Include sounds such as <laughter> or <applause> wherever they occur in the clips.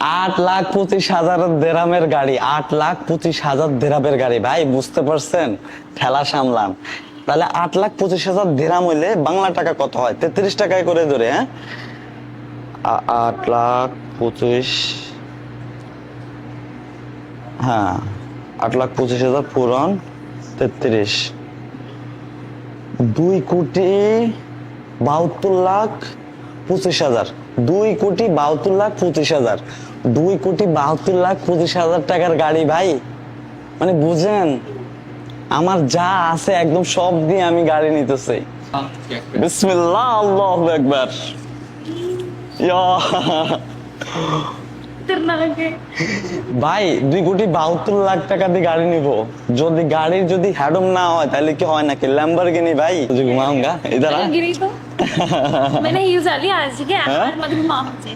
আট লাখ পঁচিশ হাজার দেরামের গাড়ি, আট লাখ পঁচিশ হাজার দেরামের গাড়ি। ভাই, বুঝতে পারছেন? ঠেলা সামলান। তাহলে আট লাখ পঁচিশ হাজার দেরাম হইলে বাংলা টাকা কত হয়? তেত্রিশ টাকায় করে ধরে হ্যাঁ? আট লাখ পঁচিশ হ্যাঁ আট লাখ পঁচিশ হাজার পূরণ তেত্রিশ। দুই কোটি বাহাত্তর লাখ পঁচিশ হাজার। দুই কোটি বাহাত্তর লাখ পঁচিশ হাজার। দুই কোটি বাহাত্তর লাখ পঁচিশ হাজার টাকার গাড়ি ভাই। মানে বুঝেন আমার যা আছে একদম সব দিয়ে আমি গাড়ি নিতেছি। বিসমিল্লাহ আল্লাহু আকবার। ইয়া। ভাই দুই কোটি বাহাত্তর লাখ টাকা দিয়ে গাড়ি নিবো। যদি গাড়ির যদি হ্যাডম না হয় তাহলে কি হয় নাকি? ল্যাম্বরগিনি ভাই। যে ঘুমাऊंगा इधर आ गिरी तो मैंने यूजुअली आज के हाँ? मत घुमा मुझे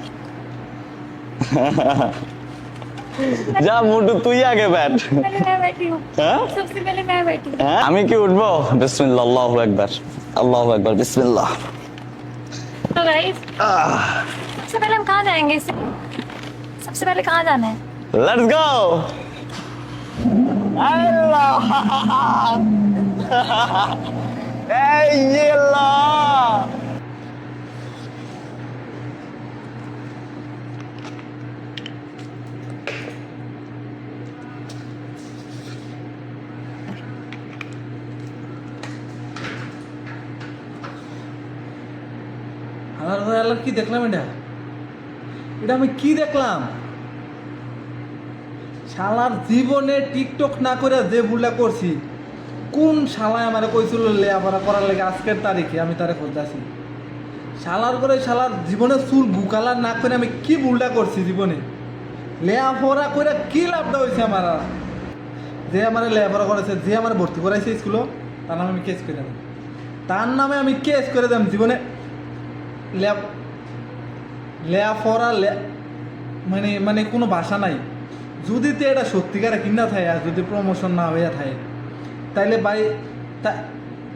যা মুটু তুই আগে ব্যাট पहले मैं बैठी हूँ हाँ? सबसे पहले मैं बैठी हूँ হ্যাঁ আমি কি উঠবো বিসমিল্লাহ আল্লাহু আকবার আল্লাহু আকবার বিসমিল্লাহ तो गाइस सबसे पहले हम कहाँ जाएंगे इससे सबसे पहले कहाँ जाना है লেটস গো আল্লাহ <laughs> এই আল্লাহ আমার আল্লাহ কি দেখলাম এটা? এটা আমি কি দেখলাম? শালার জীবনে টিকটক না করে যে ভুলটা করছি, কোন শালায় আমার কইছিল লেয়াপড়া করার লাগে আজকের তারিখে আমি তারে খুঁজতেছি শালার করে শালার জীবনে চুল বুকালার না করে আমি কি ভুলটা করছি জীবনে? লেয়াপড়া করে কি লাভটা হয়েছে আমার? যে আমার লেয়াপড়া করেছে যে আমার ভর্তি করাইছে স্কুলও, তার নামে আমি কেস করে দেব। তার নামে আমি কেস করে দেব জীবনে লেয়াফরা মানে মানে কোনো ভাষা নাই। যদি তো এটা সত্যিকারে কিনা থাকে যদি প্রমোশন না হইয়া থাকে, তাইলে ভাই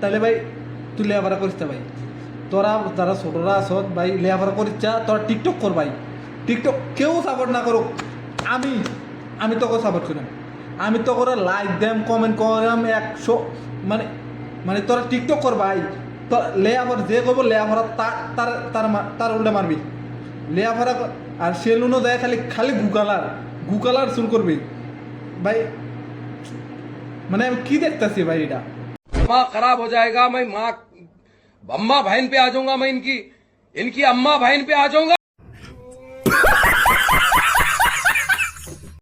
তাইলে ভাই তুই লেয়াফারা করিস ভাই। তোরা যারা ছোটরা আসত ভাই, লেয়াফারা করিস তোরা টিকটক কর ভাই। টিকটক কেউ সাপোর্ট না করুক। আমি আমি তোকে সাপোর্ট করিম আমি তো করে লাইক দেম কমেন্ট করাম, একশো মানে মানে তোরা টিকটক কর ভাই। তো লেয়াফার যে করবো লেয়াফারা তার তার তার মা- তার উল্টা মারবি লেয়াফারা ক- আর সেলুনও দেয় খালি খালি গুকালার গুকালার শুরু করবি ভাই মানে আমি কি দেখতেছি ভাই এটা दिमाग खराब हो जाएगा मैं माँ अम्मा बहन पे आ जाऊंगा मैं इनकी इनकी अम्मा बहन पे आ जाऊंगा